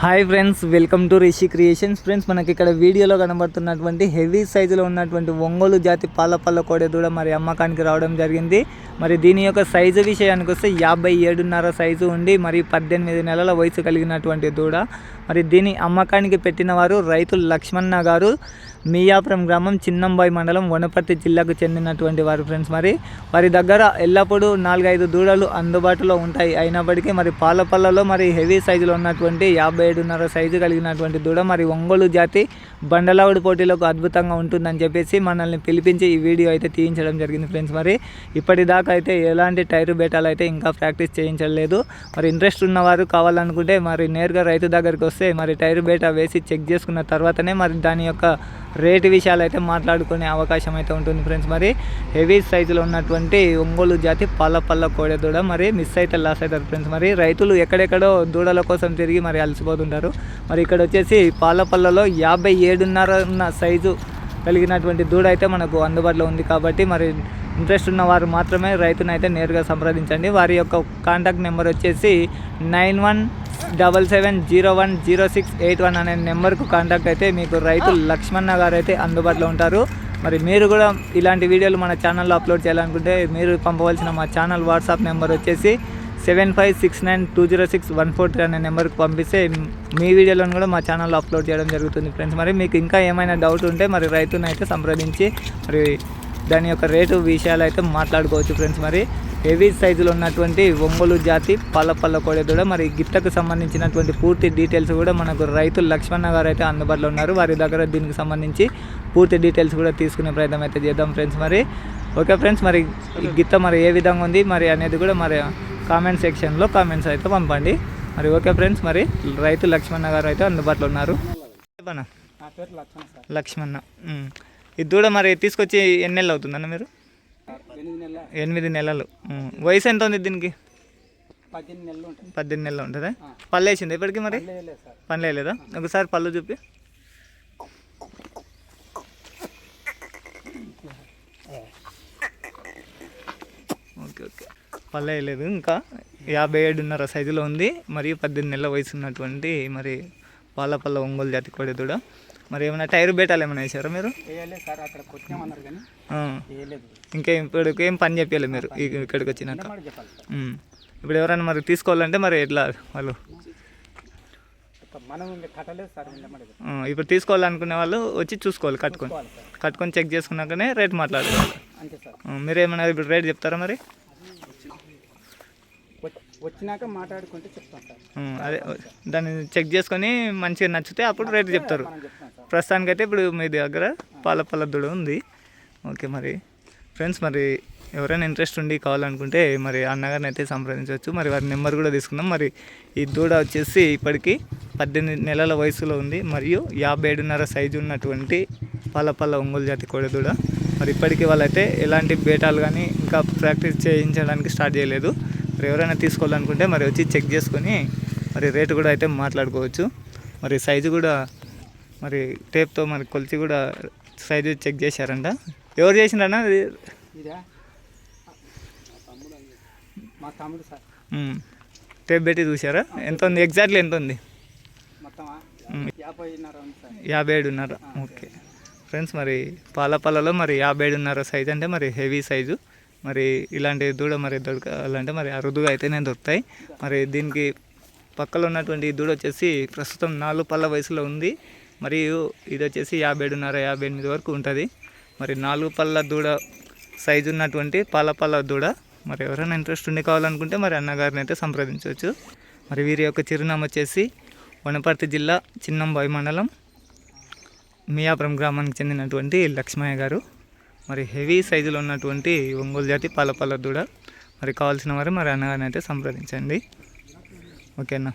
Hi friends welcome to Rishi creations friends మనకి ఇక్కడ వీడియోలో కనబడుతున్నటువంటి హెవీ సైజులో ఉన్నటువంటి ఒంగోలు జాతి పాల పళ్ళ కోడె దూడ మరి అమ్మకానికి రావడం జరిగింది. మరి దీని యొక్క సైజు విషయానికి వస్తే యాభై ఏడున్నర సైజు ఉండి మరి పద్దెనిమిది నెలల వయసు కలిగినటువంటి దూడ. మరి దీని అమ్మకానికి పెట్టిన వారు రైతు లక్ష్మణ గారు. మియాపురం గ్రామం చిన్నంబాయి మండలం వనపర్తి జిల్లాకు చెందినటువంటి వారు ఫ్రెండ్స్ మరి. వారి దగ్గర ఎల్లప్పుడూ నాలుగైదు దూడలు అందుబాటులో ఉంటాయి. అయినప్పటికీ మరి పాలపల్లలో మరి హెవీ సైజులో ఉన్నటువంటి యాభై ఏడున్నర సైజు కలిగినటువంటి దూడ మరి ఒంగోలు జాతి బండలావుడి పోటీలకు అద్భుతంగా ఉంటుందని చెప్పేసి మనల్ని పిలిపించి ఈ వీడియో అయితే తీయించడం జరిగింది ఫ్రెండ్స్. మరి ఇప్పటిదాకా అయితే ఎలాంటి టైరు బేటాలు అయితే ఇంకా ప్రాక్టీస్ చేయించలేదు. మరి ఇంట్రెస్ట్ ఉన్నవారు కావాలనుకుంటే మరి నేరుగా రైతు దగ్గరికి వస్తే మరి టైరు బేటా వేసి చెక్ చేసుకున్న తర్వాతనే మరి దాని యొక్క రేటు విషయాలు అయితే మాట్లాడుకునే అవకాశం అయితే ఉంటుంది ఫ్రెండ్స్. మరి హెవీ సైజులో ఉన్నటువంటి ఒంగోలు జాతి పల్ల పల్ల కోడె దూడ మరి మిస్ అయితే లాస్ అవుతారు ఫ్రెండ్స్. మరి రైతులు ఎక్కడెక్కడో దూడల కోసం తిరిగి మరి అలసిపోతుంటారు. మరి ఇక్కడ వచ్చేసి పాల పల్లలో యాభై ఏడున్నర ఉన్న సైజు కలిగినటువంటి దూడ అయితే మనకు అందుబాటులో ఉంది కాబట్టి మరి ఇంట్రెస్ట్ ఉన్న వారు మాత్రమే రైతును అయితే నేరుగా సంప్రదించండి. వారి యొక్క కాంటాక్ట్ నెంబర్ వచ్చేసి nine one double seven zero one zero six eight one అనే నెంబర్కు కాంటాక్ట్ అయితే మీకు రైతు లక్ష్మణ గారు అయితే అందుబాటులో ఉంటారు. మరి మీరు కూడా ఇలాంటి వీడియోలు మన ఛానల్లో అప్లోడ్ చేయాలనుకుంటే మీరు పంపవలసిన మా ఛానల్ వాట్సాప్ నెంబర్ వచ్చేసి seven five six nine two zero six one four three అనే నెంబర్కి పంపిస్తే మీ వీడియోలను కూడా మా ఛానల్లో అప్లోడ్ చేయడం జరుగుతుంది. ఫ్రెండ్స్ మరి మీకు ఇంకా ఏమైనా డౌట్ ఉంటే మరి రైతునైతే అయితే సంప్రదించి మరి దాని యొక్క రేటు విషయాలు అయితే మాట్లాడుకోవచ్చు ఫ్రెండ్స్ మరి. హెవీ సైజులో ఉన్నటువంటి ఒంగోలు జాతి పళ్ళ పళ్ళ కోడె కూడా మరి గిత్తకు సంబంధించినటువంటి పూర్తి డీటెయిల్స్ కూడా మనకు రైతు లక్ష్మణ గారు అయితే అందుబాటులో ఉన్నారు. వారి దగ్గర దీనికి సంబంధించి పూర్తి డీటెయిల్స్ కూడా తీసుకునే ప్రయత్నం అయితే చేద్దాం ఫ్రెండ్స్ మరి. ఓకే ఫ్రెండ్స్ మరి గిత్త మరి ఏ విధంగా ఉంది మరి అనేది కూడా మరి కామెంట్ సెక్షన్లో కామెంట్స్ అయితే పంపండి. మరి ఓకే ఫ్రెండ్స్ మరి రైతు లక్ష్మణ గారు అయితే అందుబాటులో ఉన్నారు. లక్ష్మణ ఈ దూడ మరి తీసుకొచ్చి ఎన్ని నెలలు అవుతుందన్న మీరు? ఎనిమిది నెలల. వయసు ఎంత ఉంది దీనికి? పద్దెనిమిది నెలలు ఉంటుందా. పళ్ళు వేసింది ఇప్పటికి మరి? పని లేదా ఒకసారి పళ్ళు చూపి. Okay okay. పళ్ళు వేయలేదు ఇంకా. యాభై ఏడున్నర సైజులో ఉంది. మరియు పద్దెనిమిది నెలల వయసు ఉన్నటువంటి మరి పాల పళ్ళ ఒంగోలు జాతి కోడి దూడ. మరి ఏమైనా టైర్ బేటాలు ఏమైనా వేసారా మీరు? వేయలేదు సార్ అక్కడ కొట్టినామన్నారు కానీ ఆ. వేయలేదు. ఇంకేం ఇప్పుడు ఏం పని చెప్పాలి మీరు ఇక్కడికి వచ్చినాక. ఇప్పుడు ఎవరైనా మరి తీసుకోవాలంటే మరి ఎట్లా వాళ్ళు? ఇంకా ఇప్పుడు తీసుకోవాలనుకునే వాళ్ళు వచ్చి చూసుకోవాలి కట్టుకొని. కట్టుకొని చెక్ చేసుకున్నాకనే రేట్ మాట్లాడుకోవాలి. మీరు ఏమైనా ఇప్పుడు రేట్ చెప్తారా మరి? వచ్చినాక మాట్లాడుకుంటే చెప్తాం సార్ అదే దాన్ని చెక్ చేసుకొని మంచిగా నచ్చితే అప్పుడు రేట్ చెప్తారు. ప్రస్తుతానికైతే ఇప్పుడు మీ దగ్గర పాల పళ్ళ దూడ ఉంది. ఓకే మరి ఫ్రెండ్స్ మరి ఎవరైనా ఇంట్రెస్ట్ ఉండి కావాలనుకుంటే మరి అన్నగారిని అయితే సంప్రదించవచ్చు. మరి వారి నెంబర్ కూడా తీసుకుందాం. మరి ఈ దూడ వచ్చేసి ఇప్పటికి పద్దెనిమిది నెలల వయసులో ఉంది. మరియు యాభై ఏడున్నర సైజు ఉన్నటువంటి పాల పళ్ళ ఒంగోలు జాతి కోడి దూడ. మరి ఇప్పటికీ వాళ్ళైతే ఎలాంటి బేటాలు కానీ ఇంకా ప్రాక్టీస్ చేయించడానికి స్టార్ట్ చేయలేదు. మరి ఎవరైనా తీసుకోవాలనుకుంటే మరి వచ్చి చెక్ చేసుకొని మరి రేటు కూడా అయితే మాట్లాడుకోవచ్చు. మరి సైజు కూడా మరి టేప్తో మరి కొలిచి కూడా సైజు చెక్ చేశారంట. ఎవరు మ్మ్. టేప్ పెట్టి చూసారా ఎంత ఉంది? ఎగ్జాక్ట్లీ ఎంత ఉంది? యాభై ఏడున్నర ఓకే. ఫ్రెండ్స్ మరి పాల పాలలో మరి యాభై ఏడున్నర సైజ్ అంటే మరి హెవీ సైజు. మరి ఇలాంటి దూడ మరి దొరకాలంటే మరి అరుదుగా అయితేనే దొరుకుతాయి. మరి దీనికి పక్కలో ఉన్నటువంటి దూడ వచ్చేసి ప్రస్తుతం నాలుగు పళ్ళ వయసులో ఉంది. మరియు ఇది వచ్చేసి యాభై ఏడున్నర యాభై ఎనిమిది వరకు ఉంటుంది. మరి నాలుగు పళ్ళ దూడ సైజు ఉన్నటువంటి పాల పళ్ళ దూడ మరి ఎవరైనా ఇంట్రెస్ట్ ఉండి కావాలనుకుంటే మరి అన్నగారిని అయితే సంప్రదించవచ్చు. మరి వీరి యొక్క చిరునామా వచ్చేసి వనపర్తి జిల్లా చిన్నంబాయి మండలం మియాపురం గ్రామానికి చెందినటువంటి లక్ష్మయ్య గారు. మరి హెవీ సైజులో ఉన్నటువంటి ఒంగోలు జాతి పాలపాల దూడ. మరి కావాల్సిన వారు మరి అన్నగారిని అయితే సంప్రదించండి. ఓకేనా?